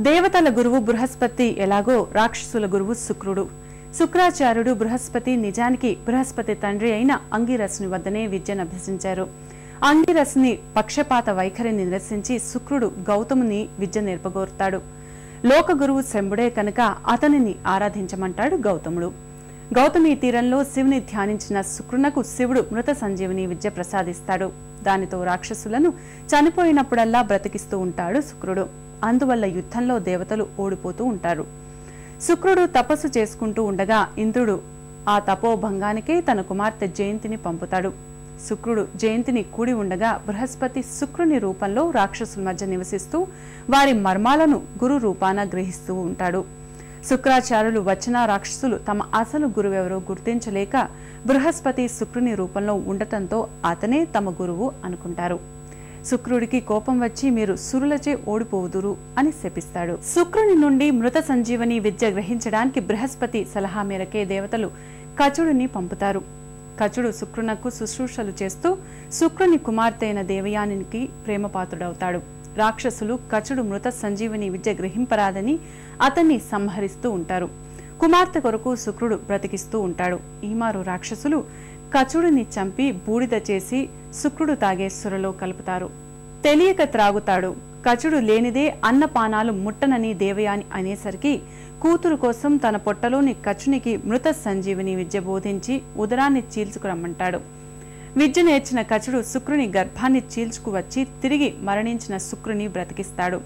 దేవతల గురువు బృహస్పతి ఎలాగో రాక్షసుల గురువు శుక్రుడు. శుక్రాచార్యుడు బృహస్పతి నిజానికి బృహస్పతి తండ్రి అయిన అంగిరసుని వద్దనే విద్యను అభ్యసించారు. అంగిరసుని పక్షపాత వైఖరిని నిరసించి శుక్రుడు గౌతముని విద్య నేర్పగోరుతాడు. లోక గురువు శంభుడే కనుక అతనిని ఆరాధించమంటాడు గౌతముడు. గౌతమి తీరంలో శివుని ధ్యానించిన శుక్రునకు శివుడు మృత సంజీవిని విద్య ప్రసాదిస్తాడు. దానితో రాక్షసులను చనిపోయినప్పుడల్లా బ్రతికిస్తూ ఉంటాడు శుక్రుడు. అందువల్ల యుద్ధంలో దేవతలు ఓడిపోతూ ఉంటారు. శుక్రుడు తపస్సు చేసుకుంటూ ఉండగా ఇంద్రుడు ఆ తపోభంగానికే తన కుమార్తె జయంతిని పంపుతాడు. శుక్రుడు జయంతిని కూడి ఉండగా బృహస్పతి శుక్రుని రూపంలో రాక్షసుల మధ్య నివసిస్తూ వారి మర్మాలను గురు రూపాన గ్రహిస్తూ ఉంటాడు. శుక్రాచార్యులు వచ్చిన రాక్షసులు తమ అసలు గురువెవరో గుర్తించలేక బృహస్పతి శుక్రుని రూపంలో ఉండటంతో అతనే తమ గురువు అనుకుంటారు. శుక్రుడికి కోపం వచ్చి మీరు సురులచే ఓడిపోవుదురు అని శపిస్తాడు. శుక్రుని నుండి మృత సంజీవని విద్య గ్రహించడానికి బృహస్పతి సలహా మేరకే దేవతలు కచుడిని పంపుతారు. కచుడు శుక్రునకు శుశ్రూషలు చేస్తూ శుక్రుని కుమార్తె అయిన దేవయానికి ప్రేమపాత్రుడవుతాడు. రాక్షసులు కచుడు మృత సంజీవని విద్య గ్రహింపరాదని అతన్ని సంహరిస్తూ ఉంటారు. కుమార్తె కొరకు శుక్రుడు బ్రతికిస్తూ ఉంటాడు. ఈమారు రాక్షసులు కచుడిని చంపి బూడిద చేసి శుక్రుడు తాగే సురలో కలుపుతారు. తెలియక త్రాగుతాడు. కచుడు లేనిదే అన్నపానాలు ముట్టనని దేవయాని అనేసరికి కూతురు కోసం తన పొట్టలోని కచునికి మృత సంజీవిని విద్య బోధించి ఉదరాన్ని చీల్చుకురమ్మంటాడు. విద్య నేర్చిన కచుడు శుక్రుని గర్భాన్ని చీల్చుకువచ్చి తిరిగి మరణించిన శుక్రుని బ్రతికిస్తాడు.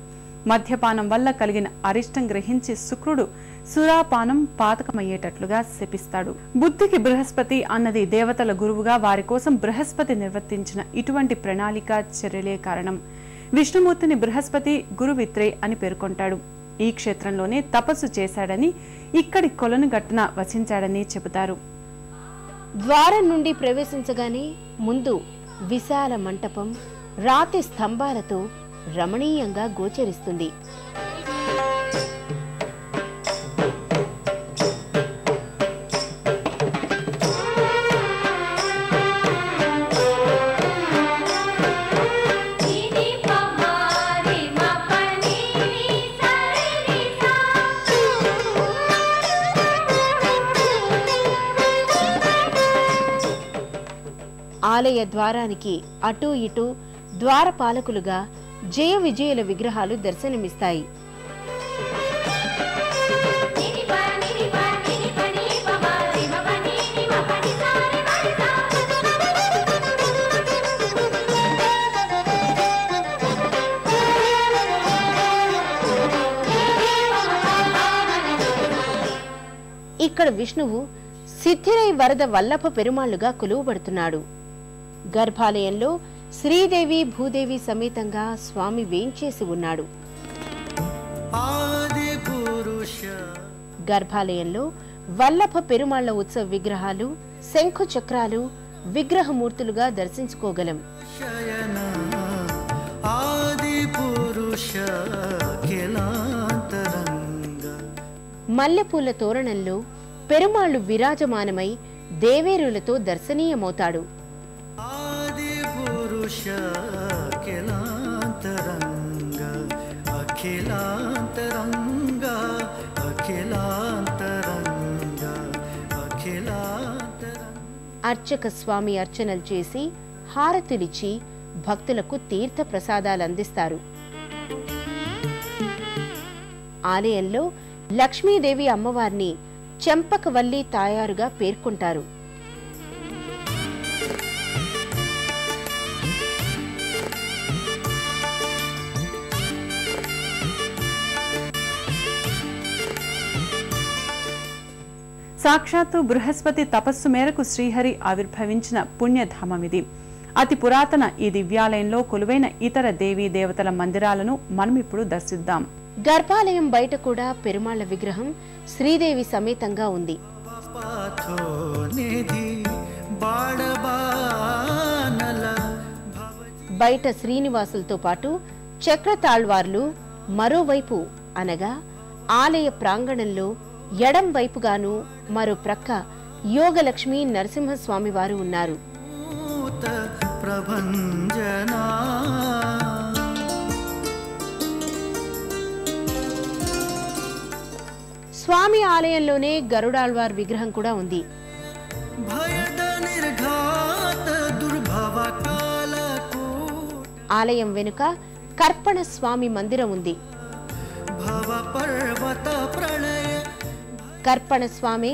మద్యపానం వల్ల కలిగిన అరిష్టం గ్రహించి శుక్రుడు సురాపానం పాతకమయ్యేటట్లుగా శపిస్తాడు. బుద్ధికి బృహస్పతి అన్నది దేవతల గురువుగా వారి కోసం బృహస్పతి నిర్వర్తించిన ఇటువంటి ప్రణాళిక చర్యలే కారణం. విష్ణుమూర్తిని బృహస్పతి గురువిత్రే అని పేర్కొంటాడు. ఈ క్షేత్రంలోనే తపస్సు చేశాడని ఇక్కడి కొలను గట్టున వసించాడని చెబుతారు. ద్వారం నుండి ప్రవేశించగానే ముందు విశాల మంటపం రాతి స్తంభాలతో రమణీయంగా గోచరిస్తుంది. ఆలయ ద్వారానికి అటూ ఇటూ ద్వారపాలకులుగా జయ విజయుల విగ్రహాలు దర్శనమిస్తాయి. ఇక్కడ విష్ణువు సిద్ధిరై వరద వల్లభ పెరుమాళ్ళుగా కొలువబడుతున్నాడు గర్భాలయంలో శ్రీదేవి భూదేవి సమేతంగా స్వామి వేంచేసి ఉన్నాడు. గర్భాలయంలో వల్లభ పెరుమాళ్ళ ఉత్సవ విగ్రహాలు శంఖు చక్రాలు విగ్రహమూర్తులుగా దర్శించుకోగలం. మల్లెపూల తోరణంలో పెరుమాళ్ళు విరాజమానమై దేవేరులతో దర్శనీయమవుతాడు. ఆది పురుష అఖిలాంతరంగ అఖిలాంతరంగ అఖిలాంతరంగ అఖిలాంతరంగ. అర్చక స్వామి అర్చనలు చేసి హారతులిచ్చి భక్తులకు తీర్థ ప్రసాదాలు అందిస్తారు. ఆలయంలో లక్ష్మీదేవి అమ్మవారిని చెంపకవల్లి తాయారుగా పేర్కొంటారు. సాక్షాత్తు బృహస్పతి తపస్సు మేరకు శ్రీహరి ఆవిర్భవించిన పుణ్యధామం ఇది అతి పురాతన ఈ దివ్యాలయంలో కొలువైన ఇతర దేవీ దేవతల మందిరాలను మనం ఇప్పుడు దర్శిద్దాం. గర్భాలయం బయట కూడా పెరుమాళ్ళ విగ్రహం శ్రీదేవి సమేతంగా ఉంది. బయట శ్రీనివాసులతో పాటు చక్రతాళ్వార్లు మరోవైపు అనగా ఆలయ ప్రాంగణంలో ఎడం వైపుగాను మరో ప్రక్క యోగలక్ష్మి నరసింహస్వామి వారు ఉన్నారు. స్వామి ఆలయంలోనే గరుడాళ్వార్ విగ్రహం కూడా ఉంది. ఆలయం వెనుక కర్పణ స్వామి మందిరం ఉంది. కర్పణ స్వామి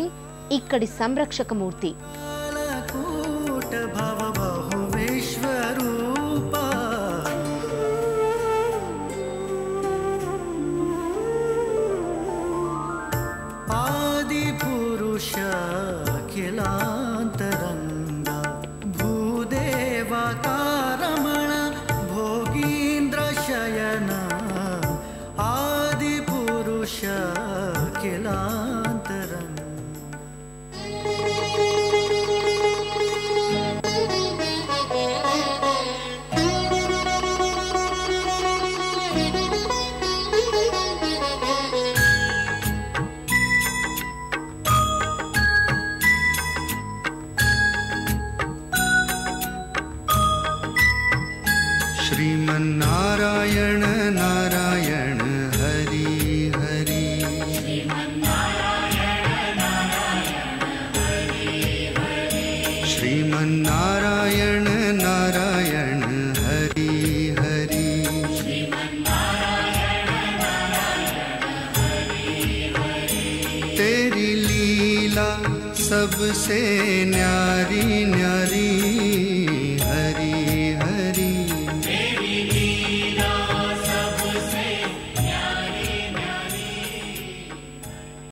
ఇక్కడి సంరక్షకమూర్తి. श्रीमन्नारायण नारायण हरि हरि। श्रीमन्नारायण नारायण हरि हरि। तेरी लीला सबसे न्यारी न्यारी।